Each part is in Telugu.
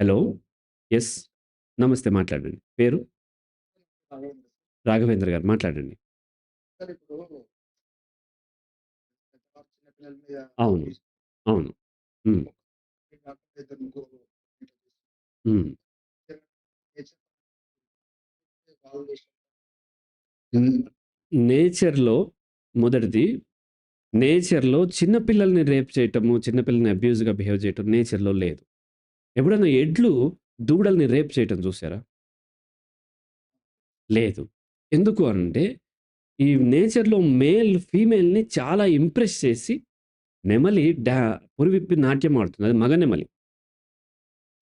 హలో. ఎస్ నమస్తే మాట్లాడండి. పేరు? రాఘవేంద్ర. గారు మాట్లాడండి. సార్ ఇప్పుడు పెద్దవారు చిన్న పిల్లల మీద అవును. అవును. హ్మ్. ఒకటి కాకుండా ఇద్దరు ముగ్గురు హ్మ్. నేచర్ చేసిన హ్మ్. నేచర్‌లో మొదటిది నేచర్‌లో చిన్న పిల్లల్ని రేప్ చేయటము, చిన్న పిల్లల్ని అబ్యూజ్‌గా బిహేవ్ చేయటం నేచర్‌లో లేదు. ఎప్పుడైనా ఎడ్లు దూడల్ని రేప్ చేయటం చూసారా? లేదు. ఎందుకు అనంటే ఈ నేచర్‌లో మేల్ ఫీమేల్‌ని చాలా ఇంప్రెస్ చేసి నెమలి డా పురివిప్పి నాట్యం ఆడుతుంది. అది మగ నెమలి.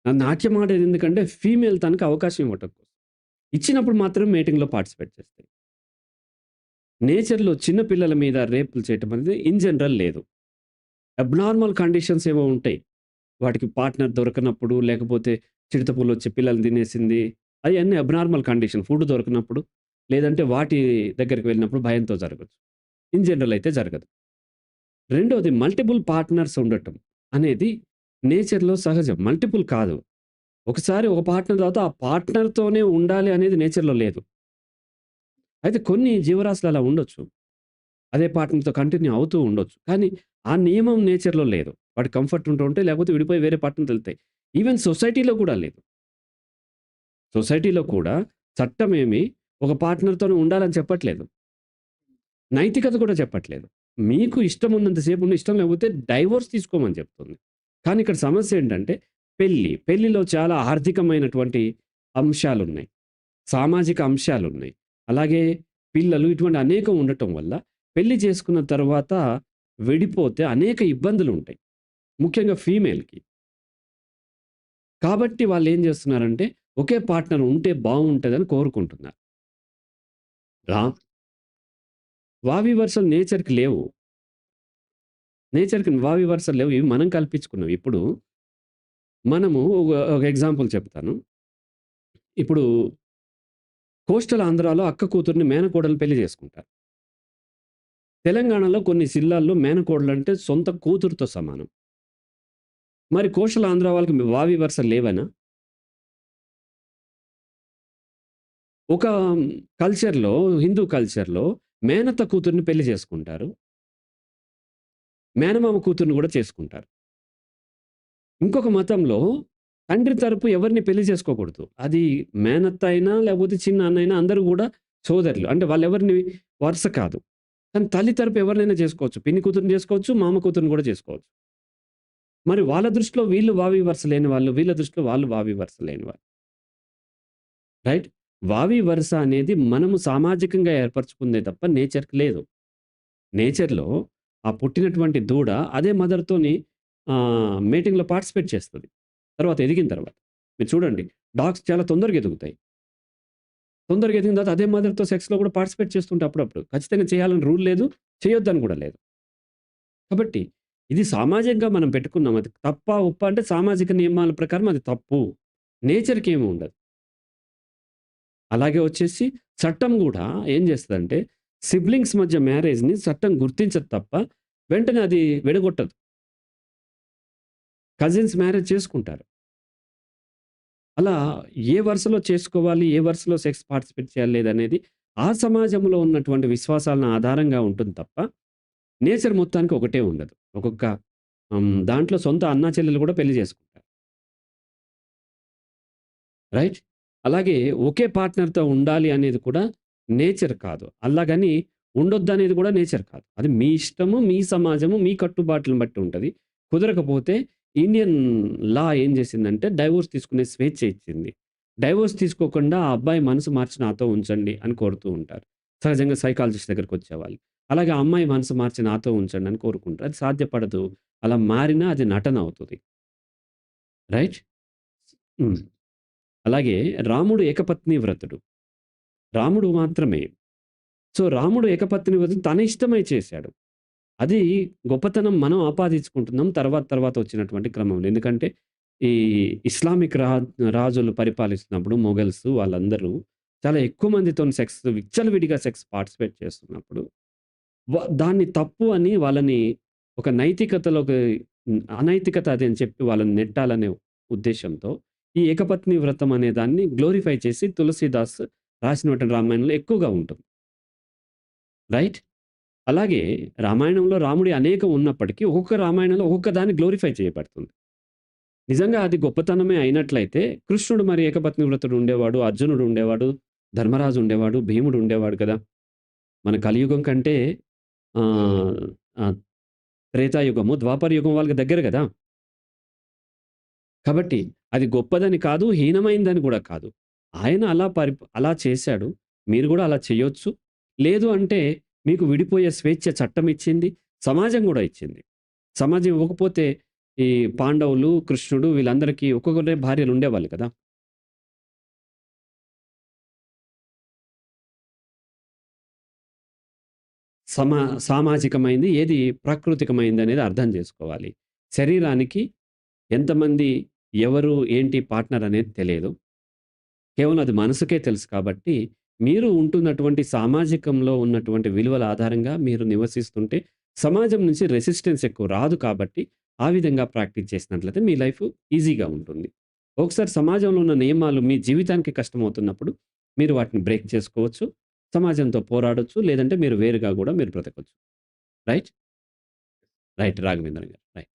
ఆ నాట్యం ఆడేది ఎందుకంటే ఫీమేల్ తనకి అవకాశం ఇవ్వటం కోసం. ఇచ్చినప్పుడు మాత్రం మేటింగ్‌లో పార్టిసిపేట్ చేస్తాయి. నేచర్‌లో చిన్న పిల్లల మీద రేపులు చేయటం అనేది ఇన్ జనరల్ లేదు. అబ్నార్మల్ కండిషన్స్ ఏవో ఉంటాయి. వాటికి పార్ట్నర్ దొరకనప్పుడు, లేకపోతే చిడతపులు వచ్చి పిల్లలు తినేసింది. అయన్నీ అబ్నార్మల్ కండిషన్. ఫుడ్ దొరకనప్పుడు, లేదంటే వాటి దగ్గరికి వెళ్ళినప్పుడు భయంతో జరగచ్చు ఇన్ జనరల్ అయితే జరగదు. రెండవది మల్టిపుల్ పార్ట్నర్స్ ఉండటం అనేది నేచర్‌లో సహజం. మల్టిపుల్ కాదు. ఒకసారి ఒక పార్ట్నర్ తర్వాత ఆ పార్ట్నర్‌తోనే ఉండాలి అనేది నేచర్‌లో లేదు. అయితే కొన్ని జీవరాశులు అలా ఉండొచ్చు. అదే పార్ట్నర్‌తో కంటిన్యూ అవుతూ ఉండొచ్చు. కానీ ఆ నియమం నేచర్‌లో లేదు. వాటి కంఫర్ట్ ఉంటూ ఉంటే లేకపోతే విడిపోయి వేరే పట్టణం వెళ్తాయి. ఈవెన్ సొసైటీలో కూడా లేదు. సొసైటీలో కూడా చట్టం ఏమి ఒక పార్ట్నర్‌తోనే ఉండాలని చెప్పట్లేదు. నైతికత కూడా చెప్పట్లేదు. మీకు ఇష్టం ఉన్నంత సేపు ఇష్టం లేకపోతే డైవోర్స్ తీసుకోమని చెప్తుంది. కానీ ఇక్కడ సమస్య ఏంటంటే పెళ్ళి పెళ్ళిలో చాలా ఆర్థికమైనటువంటి అంశాలు ఉన్నాయి సామాజిక అంశాలు ఉన్నాయి అలాగే పిల్లలు ఇటువంటి అనేకం ఉండటం వల్ల పెళ్ళి చేసుకున్న తర్వాత విడిపోతే అనేక ఇబ్బందులు ఉంటాయి ముఖ్యంగా ఫీమేల్‌కి. కాబట్టి వాళ్ళు ఏం చేస్తున్నారంటే ఒకే పార్ట్నర్ ఉంటే బాగుంటుందని కోరుకుంటున్నారు. రా వావివర్సలు నేచర్‌కి లేవు. నేచర్‌కి వావివర్సలు లేవు. ఇవి మనం కల్పించుకున్నాం ఇప్పుడు మనము ఒక ఒక ఎగ్జాంపుల్ చెప్తాను. ఇప్పుడు కోస్టల్ ఆంధ్రాలో అక్క కూతుర్ని మేనకోడలు పెళ్ళి చేసుకుంటారు. తెలంగాణలో కొన్ని జిల్లాల్లో మేనకోడలంటే సొంత కూతురుతో సమానం. మరి కోశల ఆంధ్ర వాళ్ళకి వావి వరుస లేవనా? ఒక కల్చర్‌లో హిందూ కల్చర్‌లో మేనత్త కూతుర్ని పెళ్ళి చేసుకుంటారు. మేనమామ కూతుర్ని కూడా చేసుకుంటారు. ఇంకొక మతంలో తండ్రి తరపు ఎవరిని పెళ్ళి చేసుకోకూడదు. అది మేనత్త అయినా, లేకపోతే చిన్న అన్నయినా అందరూ కూడా సోదరులు. అంటే వాళ్ళెవరిని వరుస కాదు. కానీ తల్లి తరపు ఎవరినైనా చేసుకోవచ్చు. పిన్ని కూతురుని చేసుకోవచ్చు, మామ కూతురుని కూడా చేసుకోవచ్చు. మరి వాళ్ళ దృష్టిలో వీళ్ళు వావి వరుస లేని వాళ్ళు, వీళ్ళ దృష్టిలో వాళ్ళు వావి వరుస లేని వాళ్ళు. రైట్? వావి వరుస అనేది మనము సామాజికంగా ఏర్పరచుకుందే తప్ప నేచర్‌కి లేదు. నేచర్‌లో ఆ పుట్టినటువంటి దూడ అదే మదర్‌తోని మీటింగ్లో పార్టిసిపేట్ చేస్తుంది తర్వాత ఎదిగిన తర్వాత. మీరు చూడండి డాగ్స్ చాలా తొందరగా ఎదుగుతాయి. తొందరగా ఎదిగిన తర్వాత అదే మదర్‌తో సెక్స్‌లో కూడా పార్టిసిపేట్ చేస్తుంటే అప్పుడప్పుడు. ఖచ్చితంగా చేయాలని రూల్ లేదు. చేయొద్దని కూడా లేదు. కాబట్టి ఇది సామాజికంగా మనం పెట్టుకున్నాం. అది తప్ప ఉప్ప అంటే సామాజిక నియమాల ప్రకారం అది తప్పు. నేచర్‌కి ఏమి ఉండదు. అలాగే వచ్చేసి చట్టం కూడా ఏం చేస్తుందంటే సిబ్లింగ్స్ మధ్య మ్యారేజ్‌ని చట్టం గుర్తించదు తప్ప వెంటనే అది విడగొట్టదు. కజిన్స్ మ్యారేజ్ చేసుకుంటారు. అలా ఏ వరుసలో చేసుకోవాలి, ఏ వరుసలో సెక్స్ పార్టిసిపేట్ చేయాలి అనేది ఆ సమాజంలో ఉన్నటువంటి విశ్వాసాలను ఆధారంగా ఉంటుంది తప్ప నేచర్ మొత్తానికి ఒకటే ఉండదు. ఒక్కొక్క దాంట్లో సొంత అన్నా చెల్లెలు కూడా పెళ్ళి చేసుకుంటారు. రైట్? అలాగే ఒకే పార్ట్నర్‌తో ఉండాలి అనేది కూడా నేచర్ కాదు. అలాగని ఉండొద్దనేది కూడా నేచర్ కాదు. అది మీ ఇష్టము, మీ సమాజము, మీ కట్టుబాట్లను బట్టి ఉంటుంది కుదరకపోతే ఇండియన్ లా ఏం చేసిందంటే డైవోర్స్ తీసుకునే స్వేచ్ఛ ఇచ్చింది. డైవోర్స్ తీసుకోకుండా ఆ అబ్బాయి మనసు మార్చి నాతో ఉంచండి అని కోరుతూ ఉంటారు. సహజంగా సైకాలజిస్ట్ దగ్గరికొచ్చేవాళ్ళు. అలాగే ఆ అమ్మాయి మనసు మార్చి నాతో ఉంచండి అని కోరుకుంటారు. అది సాధ్యపడదు. అలా మారినా అది నటన అవుతది. రైట్? హ్మ్. అలాగే రాముడు ఏకపత్ని వ్రతుడు. రాముడు మాత్రమే. సో, రాముడు ఏకపత్ని వ్రతం తన ఇష్టమై చేశాడు. అది గొప్పతనం మనం ఆపాదించుకుంటున్నాం తర్వాత తర్వాత వచ్చినటువంటి క్రమంలో. ఎందుకంటే ఈ ఇస్లామిక్ రా రాజులు పరిపాలిస్తున్నప్పుడు మొఘల్స్ వాళ్ళందరూ చాలా ఎక్కువ మందితోని సెక్స్ విచ్చలవిడిగా సెక్స్ పార్టిసిపేట్ చేస్తున్నప్పుడు దాన్ని తప్పు అని వాళ్ళని ఒక నైతికతలో ఒక అనైతికత అది అని చెప్పి వాళ్ళని నెట్టాలనే ఉద్దేశంతో ఈ ఏకపత్ని వ్రతం అనే దాన్ని గ్లోరిఫై చేసి తులసీదాస్ రాసినటువంటి రామాయణంలో ఎక్కువగా ఉంటుంది. రైట్? అలాగే రామాయణంలో రాముడి అనేకం ఉన్నప్పటికీ ఒక్కొక్క రామాయణంలో ఒక్కొక్క దాన్ని గ్లోరిఫై చేయబడుతుంది. నిజంగా అది గొప్పతనమే అయినట్లయితే కృష్ణుడు మరి ఏకపత్ని వ్రతుడు ఉండేవాడు, అర్జునుడు ఉండేవాడు, ధర్మరాజు ఉండేవాడు, భీముడు ఉండేవాడు కదా! మన కలియుగం కంటే త్రేతాయుగము, ద్వాపర యుగం వాళ్ళకి దగ్గర కదా కాబట్టి అది గొప్పదని కాదు, హీనమైందని కూడా కాదు. ఆయన అలా పరి అలా చేశాడు. మీరు కూడా అలా చేయొచ్చు. లేదు అంటే మీకు విడిపోయే స్వేచ్ఛ చట్టం ఇచ్చింది. సమాజం కూడా ఇచ్చింది. సమాజం ఇవ్వకపోతే ఈ పాండవులు, కృష్ణుడు వీళ్ళందరికీ ఒక్కొక్కరే భార్యలు ఉండేవాళ్ళు కదా! సమా సామాజికమైంది ఏది ప్రాకృతికమైంది అనేది అర్థం చేసుకోవాలి శరీరానికి ఎంతమంది, ఎవరు, ఏంటి పార్ట్నర్ అనేది తెలియదు. కేవలం అది మనసుకే తెలుసు కాబట్టి, మీరు ఉంటున్నటువంటి సామాజికంలో ఉన్నటువంటి విలువల ఆధారంగా మీరు నివసిస్తుంటే, సమాజం నుంచి రెసిస్టెన్స్ ఎక్కువ రాదు కాబట్టి, ఆ విధంగా ప్రాక్టీస్ చేసినట్లయితే మీ లైఫ్ ఈజీగా ఉంటుంది. ఒకసారి సమాజంలో ఉన్న నియమాలు మీ జీవితానికి కష్టమవుతున్నప్పుడు, మీరు వాటిని బ్రేక్ చేసుకోవచ్చు. సమాజంతో పోరాడొచ్చు. లేదంటే మీరు వేరుగా కూడా మీరు బ్రతకవచ్చు రైట్? రైట్. రాఘవేంద్ర గారు. రైట్.